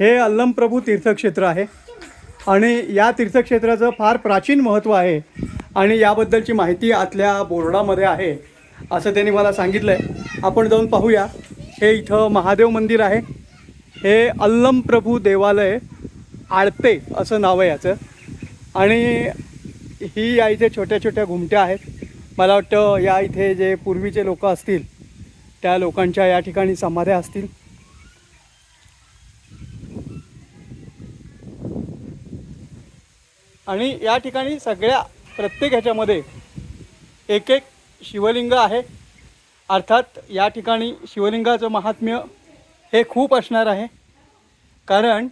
हे अल्लमप्रभू तीर्थक्षेत्र आहे. आणि या तीर्थक्षेत्राचं फार प्राचीन महत्त्व आहे. आणि याबद्दलची माहिती आतल्या बोर्डामध्ये आहे. असं त्यांनी मला सांगितलं आहे आपण जाऊन पाहूया. हे इथं महादेव मंदिर आहे. हे अल्लमप्रभू देवालय आळते असं नाव आहे याचं. आणि ही या इथे छोट्या छोट्या घुमट्या आहेत. मला वाटतं या इथे जे पूर्वीचे लोक असतील त्या लोकांच्या या ठिकाणी समाध्या असतील. आणि या ठिकाणी सगळ्या प्रत्येक ह्याच्यामध्ये एक एक शिवलिंग आहे. अर्थात या ठिकाणी शिवलिंगाचं महात्म्य हे खूप असणार आहे. कारण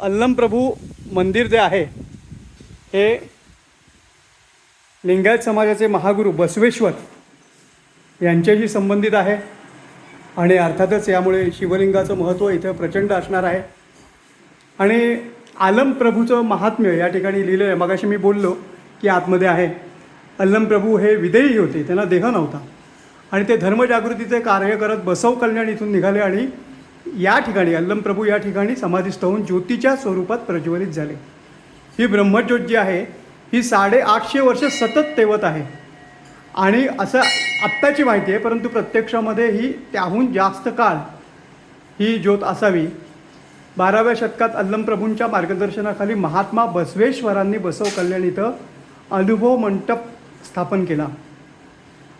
अल्लमप्रभू मंदिर जे आहे हे लिंगायत समाजाचे महागुरू बसवेश्वर यांच्याशी संबंधित आहे. आणि अर्थातच यामुळे शिवलिंगाचं महत्त्व इथं प्रचंड असणार आहे. आणि आलम प्रभूचं महात्म्य या ठिकाणी लिहिलं आहे मगाशी मी बोललो की आतमध्ये आहे. अल्लम प्रभू हे विदेही होते त्यांना देह नव्हता. आणि ते धर्मजागृतीचे कार्य करत बसव कल्याण इथून निघाले आणि या ठिकाणी अल्लम प्रभू या ठिकाणी समाधीस्थ होऊन ज्योतीच्या स्वरूपात प्रज्वलित झाले. ही ब्रह्मज्योत जी आहे ही साडेआठशे वर्ष सतत तेवत आहे. आणि असं आत्ताची माहिती आहे परंतु प्रत्यक्षामध्ये ही त्याहून जास्त काळ ही ज्योत असावी बाराव्या शतकात अल्लमप्रभूंच्या मार्गदर्शनाखाली महात्मा बसवेश्वरांनी बसव कल्याण इथं अनुभव मंडप स्थापन केला.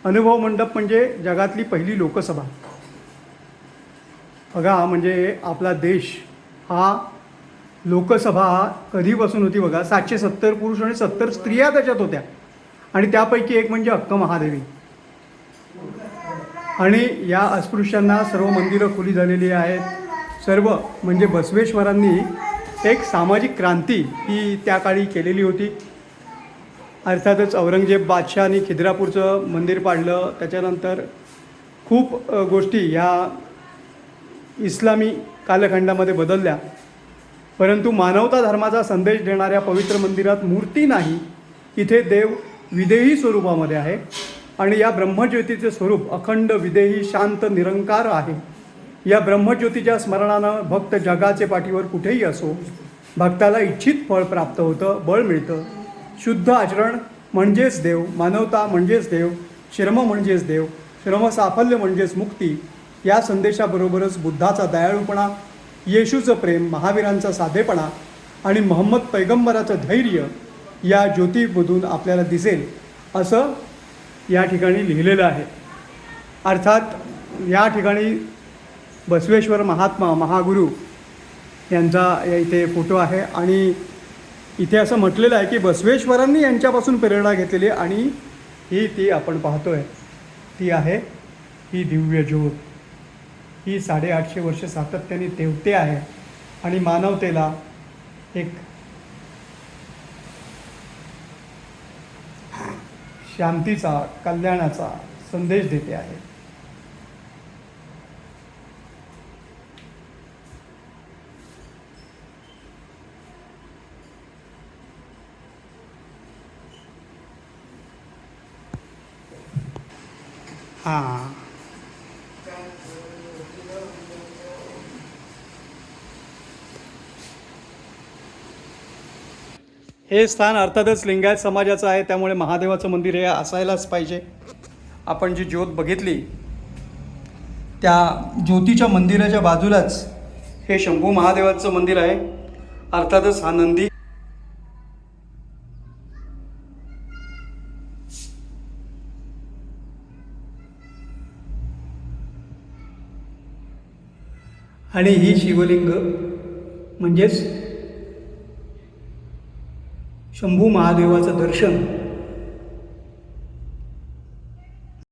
अनुभव मंडप म्हणजे जगातली पहिली लोकसभा. बघा म्हणजे आपला देश हा लोकसभा कधीपासून होती बघा? सातशे सत्तर पुरुष आणि सत्तर स्त्रिया त्याच्यात होत्या. आणि त्यापैकी एक म्हणजे अक्क महादेवी. आणि या अस्पृश्यांना सर्व मंदिरं खुली झालेली आहेत. सर्व म्हणजे बसवेश्वरांनी एक सामाजिक क्रांती ही त्या काळी केलेली होती. अर्थातच औरंगजेब बादशहानी खिद्रापूरचं मंदिर पाडलं. त्याच्यानंतर खूप गोष्टी ह्या इस्लामी कालखंडामध्ये बदलल्या. परंतु मानवता धर्माचा संदेश देणाऱ्या पवित्र मंदिरात मूर्ती नाही. इथे देव विदेही स्वरूपामध्ये आहे. आणि या ब्रह्मज्योतीचे स्वरूप अखंड विदेही शांत निरंकार आहे. या ब्रह्मज्योतीच्या स्मरणानं भक्त जगाचे पाठीवर कुठेही असो भक्ताला इच्छित फळ प्राप्त होतं बळ मिळतं. शुद्ध आचरण म्हणजेच देव मानवता म्हणजेच देव श्रम म्हणजेच देव श्रम साफल्य म्हणजेच मुक्ती या संदेशाबरोबरच बुद्धाचा दयाळूपणा येशूचं प्रेम महावीरांचा साधेपणा आणि महम्मद पैगंबराचं धैर्य या ज्योतीमधून आपल्याला दिसेल असं या ठिकाणी लिहिलेलं आहे. अर्थात या ठिकाणी बसवेश्वर महात्मा महागुरू यांचा या इथे फोटो आहे. आणि इथे असं म्हटलेलं आहे की बसवेश्वरांनी यांच्यापासून प्रेरणा घेतलेली आहे आणि ही ती आपण पाहतोय. ती आहे ही दिव्य ज्योत. ही साडेआठशे वर्ष सातत्याने तेवते आहे आणि मानवतेला एक शांतीचा कल्याणाचा संदेश देते आहे. हां. हे स्थान अर्थातच लिंगायत समाजाचं आहे त्यामुळे महादेवाचं मंदिर हे असायलाच पाहिजे. आपण जी ज्योत बघितली त्या ज्योतीच्या मंदिराच्या बाजूलाच हे शंभू महादेवाचं मंदिर आहे. अर्थातच हा नंदी आणि ही शिवलिंग म्हणजेच शंभू महादेवाचं दर्शन